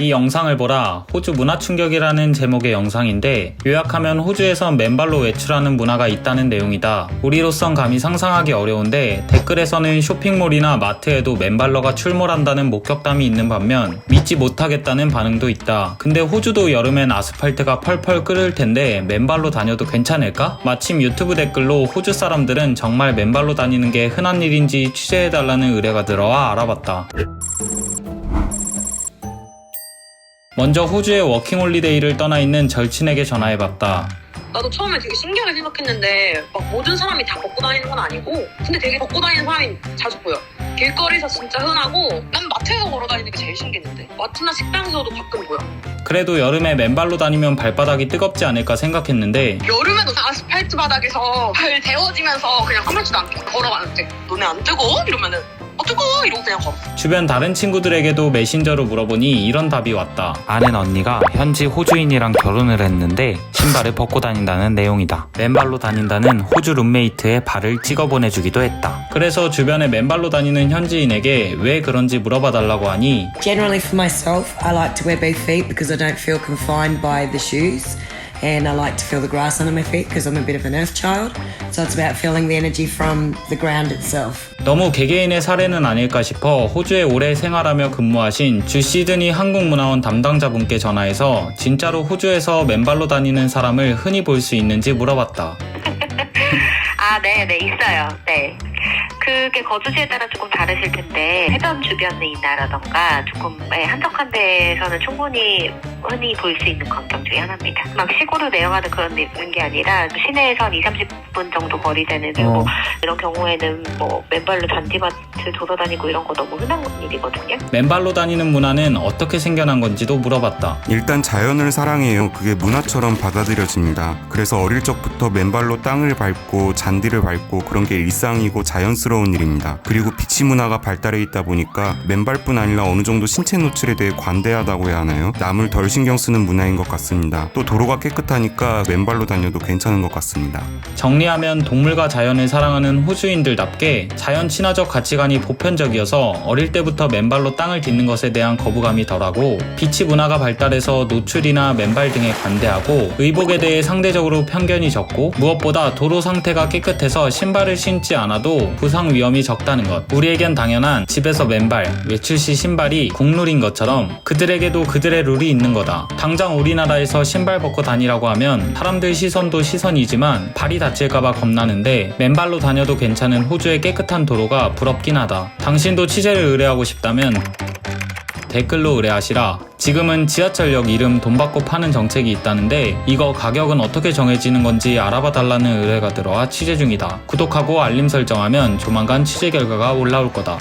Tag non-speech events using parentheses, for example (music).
이 영상을 보라 호주 문화 충격이라는 제목의 영상인데 요약하면 호주에선 맨발로 외출하는 문화가 있다는 내용이다. 우리로선 감히 상상하기 어려운데 댓글에서는 쇼핑몰이나 마트에도 맨발러가 출몰한다는 목격담이 있는 반면 믿지 못하겠다는 반응도 있다. 근데 호주도 여름엔 아스팔트가 펄펄 끓을 텐데 맨발로 다녀도 괜찮을까? 마침 유튜브 댓글로 호주 사람들은 정말 맨발로 다니는 게 흔한 일인지 취재해달라는 의뢰가 들어와 알아봤다. 먼저 호주의 워킹홀리데이를 떠나 있는 절친에게 전화해봤다. 나도 처음에 되게 신기하게 생각했는데 막 모든 사람이 다 벗고 다니는 건 아니고 근데 되게 벗고 다니는 사람이 자주 보여 길거리에서 진짜 흔하고 난 마트에서 걸어 다니는 게 제일 신기했는데 마트나 식당에서도 가끔 보여 그래도 여름에 맨발로 다니면 발바닥이 뜨겁지 않을까 생각했는데 여름에도 아스팔트 바닥에서 발 데워지면서 그냥 아무렇지도 않게 걸어가는데 너네 안 뜨거워? 이러면은 이러고 그냥 걸어 주변 다른 친구들에게도 메신저로 물어보니 이런 답이 왔다. 아는 언니가 현지 호주인이랑 결혼을 했는데 신발을 벗고 다닌다는 내용이다. 맨발로 다닌다는 호주 룸메이트의 발을 찍어 보내주기도 했다. 그래서 주변에 맨발로 다니는 현지인에게 왜 그런지 물어봐 달라고 하니 Generally, for myself, I like to wear both feet because I don't feel confined by the shoes. And I like to feel the grass under my feet because I'm a bit of an earth child. So it's about feeling the energy from the ground itself. 너무 개개인의 사례는 아닐까 싶어 호주에 오래 생활하며 근무하신 주 시드니 한국문화원 담당자분께 전화해서 진짜로 호주에서 맨발로 다니는 사람을 흔히 볼 수 있는지 물어봤다. (laughs) 아, 네, 네, 있어요. 네. 그게 거주지에 따라 조금 다르실 텐데 해변 주변에 있나라던가 조금 네, 한적한 데에서는 충분히 흔히 볼 수 있는 광경 중에 하나입니다. 막 시골을 내려가는 그런 게 아니라 시내에서 한 2, 30분 정도 거리 되는 뭐 어. 이런 경우에는 뭐 맨발로 잔디밭을 돌아다니고 이런 거 너무 흔한 일이거든요. 맨발로 다니는 문화는 어떻게 생겨난 건지도 물어봤다. 일단 자연을 사랑해요. 그게 문화처럼 받아들여집니다. 그래서 어릴 적부터 맨발로 땅을 밟고 잔디를 밟고 그런 게 일상이고 자연스러운 일입니다. 그리고 비치 문화가 발달해 있다 보니까 맨발뿐 아니라 어느 정도 신체 노출에 대해 관대하다고 해야 하나요? 남을 덜 신경 쓰는 문화인 것 같습니다. 또 도로가 깨끗하니까 맨발로 다녀도 괜찮은 것 같습니다. 정리하면 동물과 자연을 사랑하는 호주인들답게 자연 친화적 가치관이 보편적이어서 어릴 때부터 맨발로 땅을 딛는 것에 대한 거부감이 덜하고 비치 문화가 발달해서 노출이나 맨발 등에 관대하고 의복에 대해 상대적으로 편견이 적고 무엇보다 도로 상태가 깨끗해서 신발을 신지 않아도 부상 위험이 적다는 것. 우리에겐 당연한 집에서 맨발, 외출 시 신발이 국룰인 것처럼 그들에게도 그들의 룰이 있는 거다. 당장 우리나라에서 신발 벗고 다니라고 하면 사람들 시선도 시선이지만 발이 다칠까봐 겁나는데 맨발로 다녀도 괜찮은 호주의 깨끗한 도로가 부럽긴 하다. 당신도 취재를 의뢰하고 싶다면 댓글로 의뢰하시라. 지금은 지하철역 이름 돈 받고 파는 정책이 있다는데 이거 가격은 어떻게 정해지는 건지 알아봐 달라는 의뢰가 들어와 취재 중이다. 구독하고 알림 설정하면 조만간 취재 결과가 올라올 거다.